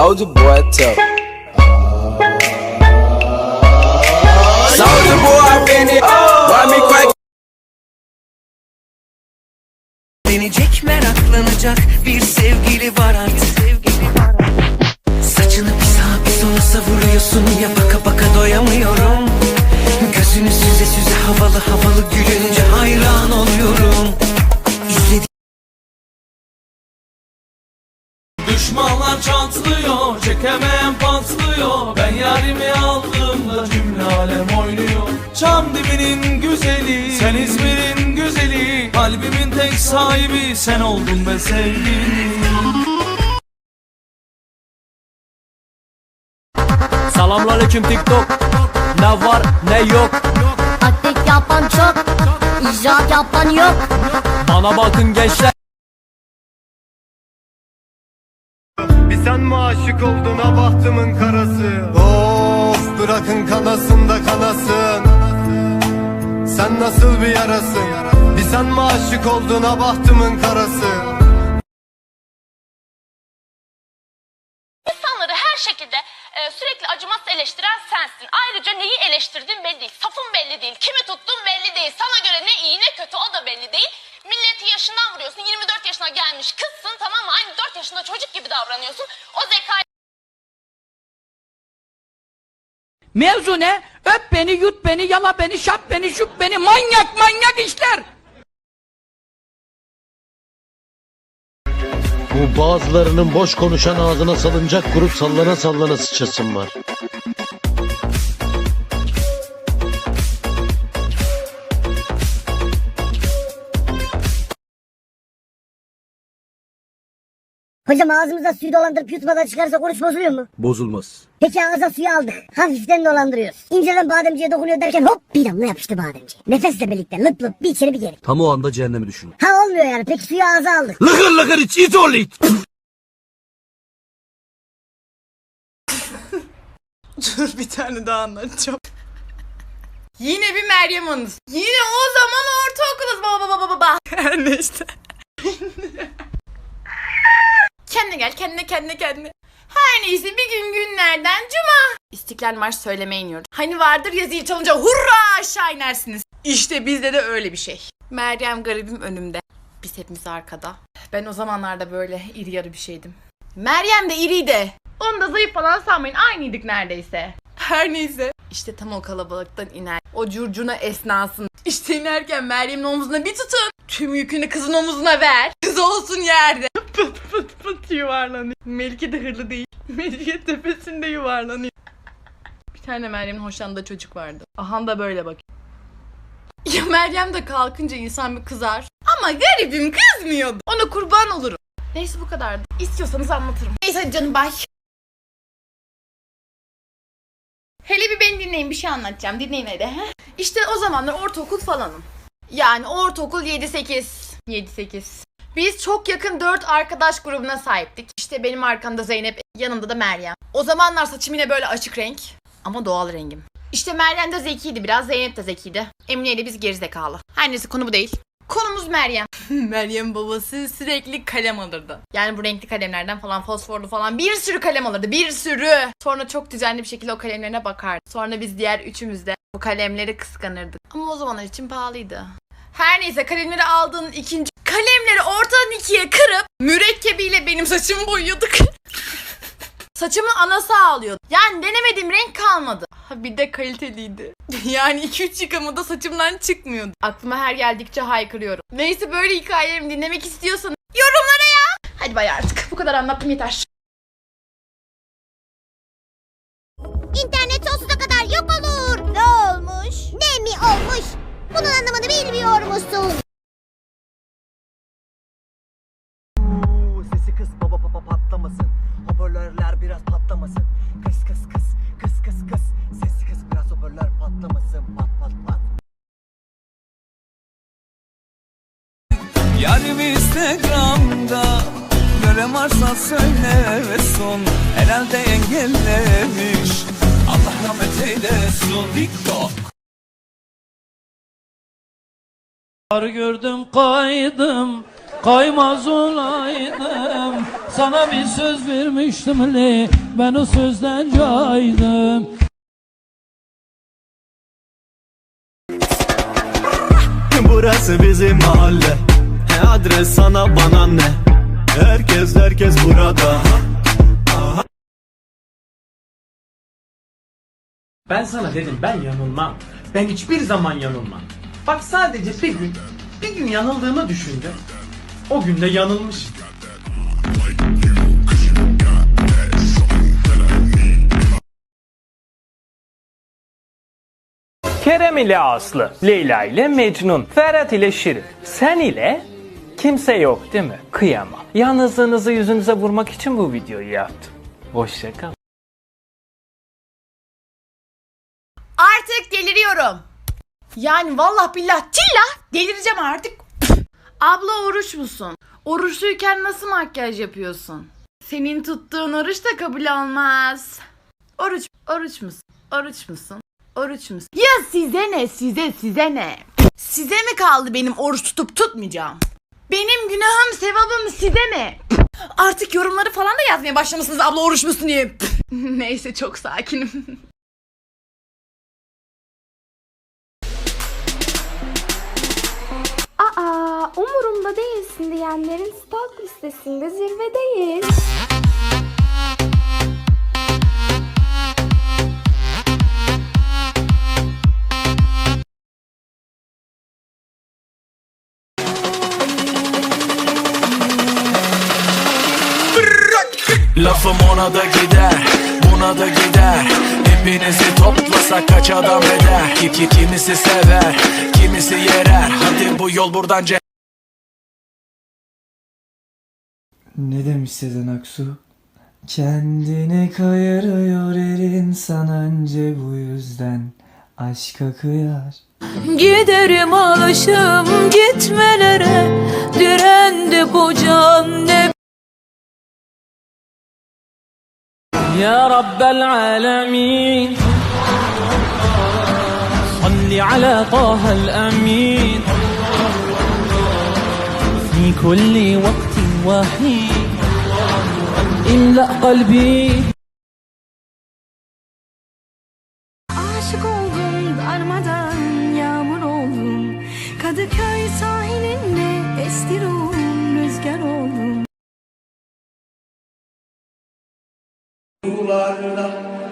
Soldier boy tough. Soldier boy been it. Why me crack? Denecek meraklanacak bir sevgili var artık Saçını bir sağa bir sola savuruyorsun ya baka baka doyamıyorum Gözünü süze süze havalı havalı gülünce çatlıyor, çekemem patlıyor Ben yarimi aldığımda cümle alem oynuyor Çam dibinin güzeli, sen İzmir'in güzeli Kalbimin tek sahibi sen oldun be sevgilim Selamünaleyküm TikTok. Ne var ne yok. Taktik yapan çok, icraat yapan yok. Bana bakın gençler. Sen mi aşık oldun ha bahtımın karası? Of bırakın kanasın da kanasın. Sen nasıl bir yarasın? Bir sen mi aşık oldun ha bahtımın karası? İnsanları her şekilde e, sürekli acımasız eleştiren sensin. Ayrıca neyi eleştirdiğin belli değil. Safın belli değil. Kimi tuttun belli değil. Sana göre ne iyi ne kötü o da belli değil. Milleti yaşından vuruyorsun. 24 yaşına gelmiş kızsın tamam mı? Aynı 4 yaşında çocuk gibi davranıyorsun. O zekayı Mevzu ne? Öp beni, yut beni, yala beni, şap beni, şup beni. Manyak manyak işler. Bazılarının boş konuşan ağzına salıncak kurup sallana sallana sıçasın var. Hocam ağzımıza suyu dolandırıp yutmadan çıkarsa oruç bozuluyor mu? Bozulmaz. Peki ağza suyu aldık. Hafiften dolandırıyoruz. İnceden bademciye dokunuyor derken hop bir damla yapıştı bademci. Nefesle birlikte lıp lıp bir içeri bir geri. Tam o anda cehennemi düşün. Ha olmuyor yani. Peki suyu ağza aldık. Lıkır lıkır iç it ol it. Dur bir tane daha anlatacağım. Yine bir Meryem anısı. Yine o zaman ortaokuluz baba baba baba baba. Her neyse. Kendine gel kendine kendine kendine. Her neyse bir gün günlerden cuma. İstiklal Marşı söylemeye iniyoruz. Hani vardır ya zil çalınca hurra aşağı inersiniz. İşte bizde de öyle bir şey. Meryem garibim önümde. Biz hepimiz arkada. Ben o zamanlarda böyle iri yarı bir şeydim. Meryem de iriydi. Onu da zayıf falan sanmayın. Aynıydık neredeyse. Her neyse. İşte tam o kalabalıktan iner. O curcuna esnasın. İşte inerken Meryem'in omzuna bir tutun. Tüm yükünü kızın omuzuna ver. Kız olsun yerde. Pıt pıt yuvarlanıyor. Melike de hırlı değil. Melike tepesinde yuvarlanıyor. Bir tane Meryem'in hoşlandığı çocuk vardı. Ahan da böyle bak. Ya Meryem de kalkınca insan bir kızar. Ama garibim kızmıyordu. Ona kurban olurum. Neyse bu kadardı. İstiyorsanız anlatırım. Neyse hadi canım bay. Hele bir beni dinleyin bir şey anlatacağım. Dinleyin hadi. heh. İşte o zamanlar ortaokul falanım. Yani ortaokul 7-8. 7-8. Biz çok yakın 4 arkadaş grubuna sahiptik. İşte benim arkamda Zeynep, yanımda da Meryem. O zamanlar saçım yine böyle açık renk. Ama doğal rengim. İşte Meryem de zekiydi biraz, Zeynep de zekiydi. Emine ile biz gerizekalı. Her neyse konu bu değil. Konumuz Meryem. Meryem babası sürekli kalem alırdı. Yani bu renkli kalemlerden falan fosforlu falan bir sürü kalem alırdı. Bir sürü. Sonra çok düzenli bir şekilde o kalemlerine bakardı. Sonra biz diğer üçümüz de bu kalemleri kıskanırdık. Ama o zamanlar için pahalıydı. Her neyse kalemleri aldığın ikinci kalemleri ortadan ikiye kırıp mürekkebiyle benim saçımı boyuyorduk. Saçımın anası ağlıyordu. Yani denemediğim renk kalmadı. Ha bir de kaliteliydi. yani 2-3 yıkamada saçımdan çıkmıyordu. Aklıma her geldikçe haykırıyorum. Neyse böyle hikayelerimi dinlemek istiyorsanız yorumlara ya. Hadi bay artık. Bu kadar anlattım yeter. İnternet sonsuza kadar yok olur. Ne olmuş? Ne mi olmuş? Bunun anlamını bilmiyor musun? Sesi kız baba baba patlamasın. Hoparlörler biraz patlamasın. Kıs kıs kıs Gördüm kaydım Kaymaz olaydım. Sana bir söz vermiştim le Ben o sözden caydım. Burası bizim mahalle. He adres sana bana ne? Herkes herkes burada. Ben sana dedim ben yanılmam. Ben hiçbir zaman yanılmam. Bak sadece bir gün, bir gün yanıldığımı düşündüm. O gün de yanılmış. Kerem ile Aslı, Leyla ile Mecnun, Ferhat ile Şirin. Sen ile kimse yok değil mi? Kıyamam. Yalnızlığınızı yüzünüze vurmak için bu videoyu yaptım. Hoşça kal. Artık deliriyorum. Yani vallah billah tillah delireceğim artık. Abla oruç musun? Oruçluyken nasıl makyaj yapıyorsun? Senin tuttuğun oruç da kabul olmaz. Oruç, oruç musun? Oruç musun? Oruç musun? Ya size ne size size ne? Size mi kaldı benim oruç tutup tutmayacağım? Benim günahım sevabım size mi? Artık yorumları falan da yazmaya başlamışsınız abla oruç musun diye. Neyse çok sakinim. umurumda değilsin diyenlerin stalk listesinde zirvedeyiz. Lafım ona da gider Buna da gider. Hepinizi toplasak kaç adam eder? Ki, ki, Kimisi sever Kimisi yerer. Hadi bu yol buradan Ne demiş Sezen Aksu? Kendini kayırıyor her insan önce bu yüzden. Aşka kıyar. Giderim alışım gitmelere. Direndi kocam ne Ya Rabbel Alemin. Salli ala Taha'l Amin. Fi kulli vakti وحين املأ قلبي Aşık oldum darmadan yağmur oldum. Kadıköy sahilinde esti ruhum rüzgar oldum.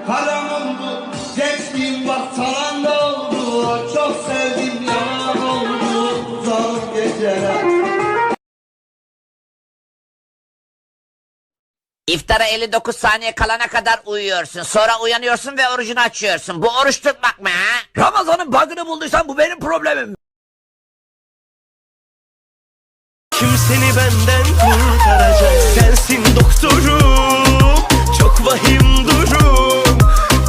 Karam oldu İftara 59 saniye kalana kadar uyuyorsun. Sonra uyanıyorsun ve orucunu açıyorsun. Bu oruç tutmak mı ha? Ramazan'ın bug'ını bulduysan bu benim problemim. Kim seni benden kurtaracak Sensin doktorum Çok vahim durum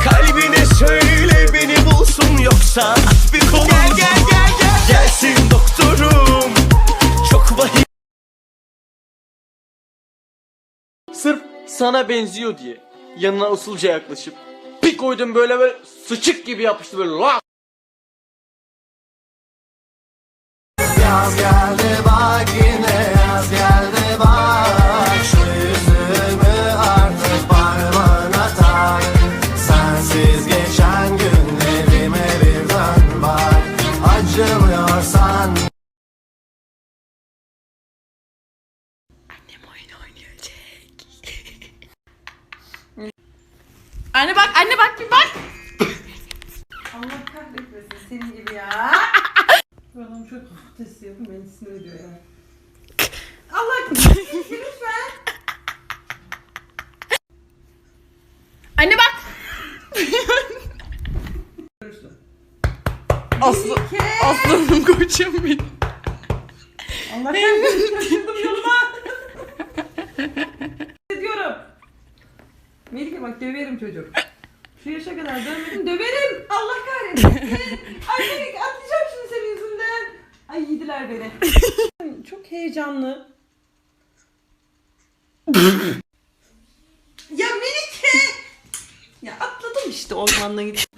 Kalbine söyle beni bulsun Yoksa at bir kolum Gel gel gel gel Gelsin doktorum Çok vahim Sırf sana benziyor diye yanına usulca yaklaşıp bir koydum böyle böyle sıçık gibi yapıştı böyle la Yaz Anne bak, anne bak bir bak. Anne bak. Aslı, aslanım koçum benim. Allah kahretsin şaşırdım yoluma. diyorum. Melike bak döverim çocuk. Şu yaşa kadar dövmedim döverim. Allah kahretsin. Ay Melike atlayacağım şimdi senin yüzünden. Ay yediler beni. Çok heyecanlı. ya Melike. Ya atladım işte ormanla gidip.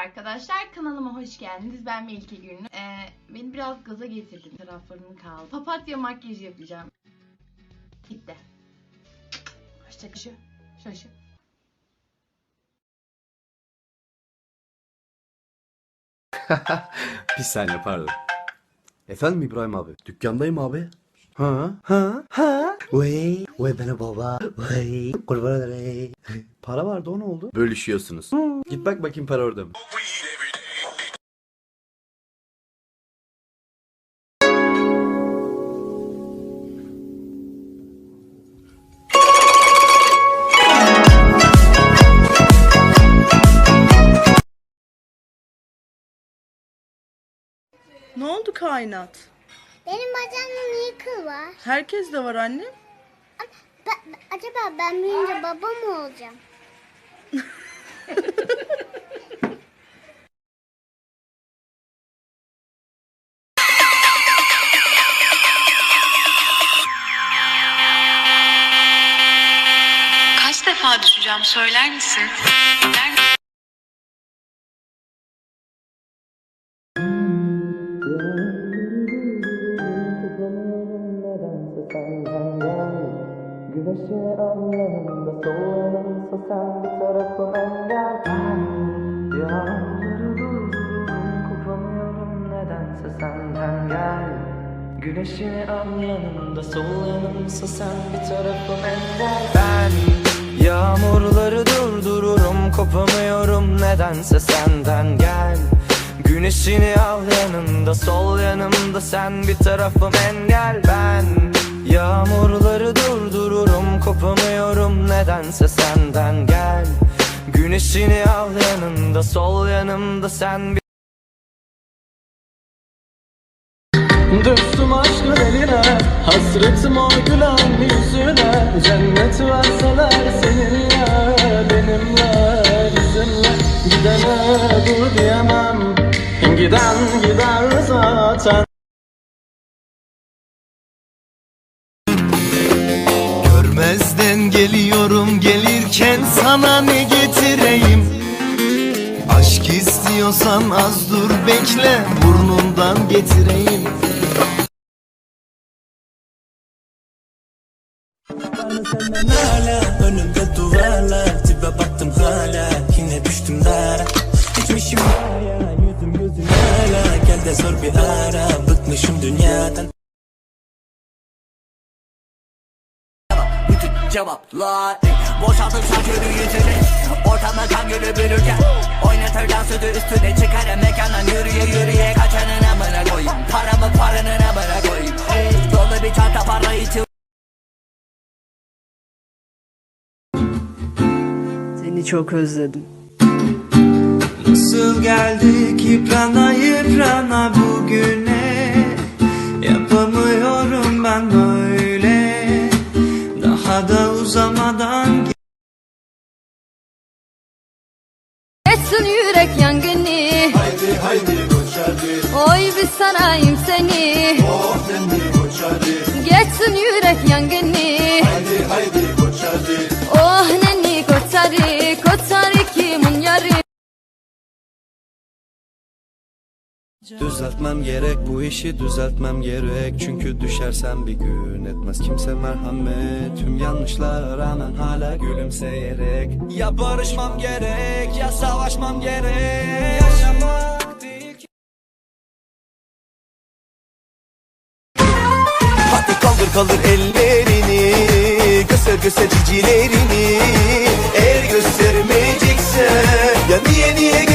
Arkadaşlar. Kanalıma hoş geldiniz. Ben Melike Gülnur. Ee, beni biraz gaza getirdim. Taraflarım kaldı. Papatya makyajı yapacağım. Bitti. Hoşça şu. Şaşı. Bir saniye pardon. Efendim İbrahim abi? Dükkandayım abi. Ha? Ha? Ha? Vay, vay bana baba. Vay, kurban olayım. Para vardı o ne oldu? Bölüşüyorsunuz. Git bak bakayım para orada mı? Ne oldu kainat? Benim bacağımda niye kıl var? Herkes de var anne. Ben- acaba ben büyüyünce baba mı olacağım? Kaç defa düşeceğim söyler misin? Der misin? Güneşini al yanımda sol yanımsa sen bir tarafım ender Ben yağmurları durdururum kopamıyorum nedense senden gel. Güneşini al yanımda sol yanımda sen bir tarafım engel Ben yağmurları durdururum kopamıyorum nedense senden. Gel Güneşini al yanımda sol yanımda sen bir Düştüm aşkın eline Hasretim o gülen yüzüne. Cennet verseler istiyorsan az dur bekle burnundan getireyim. Senden hala önümde duvarlar Dibe baktım hala yine düştüm dara. İçmişim ya yüzüm gözüm hala. Gel de sor bir ara bıkmışım dünyadan. Bütün cevaplar Boşaltır şarkörü yüzüne Ortamda kan gölü bürürken Oynatır dansödü üstüne Çıkar mekandan yürüye yürüye Kaçanın amına koyayım. Paramı paranın amına koyayım. Dolu bir çanta para içi Seni çok özledim. Nasıl geldik yıprana yıprana bugüne? Yapamıyorum ben böyle Daha da uzamadan Geçsin yürek yangını. Haydi haydi koç hadi Oy bir sarayım seni. Oh dendi koç hadi Geçsin yürek yangını. Haydi haydi koç hadi Oh nenni kotari Kotari kimin yarı Düzeltmem gerek bu işi düzeltmem gerek. Çünkü düşersem bir gün etmez kimse merhamet. Tüm yanlışlara rağmen hala gülümseyerek. Ya barışmam gerek ya savaşmam gerek. Yaşamak Hadi kaldır kaldır ellerini Göster göster cicilerini. Eğer göstermeyeceksen Ya niye niye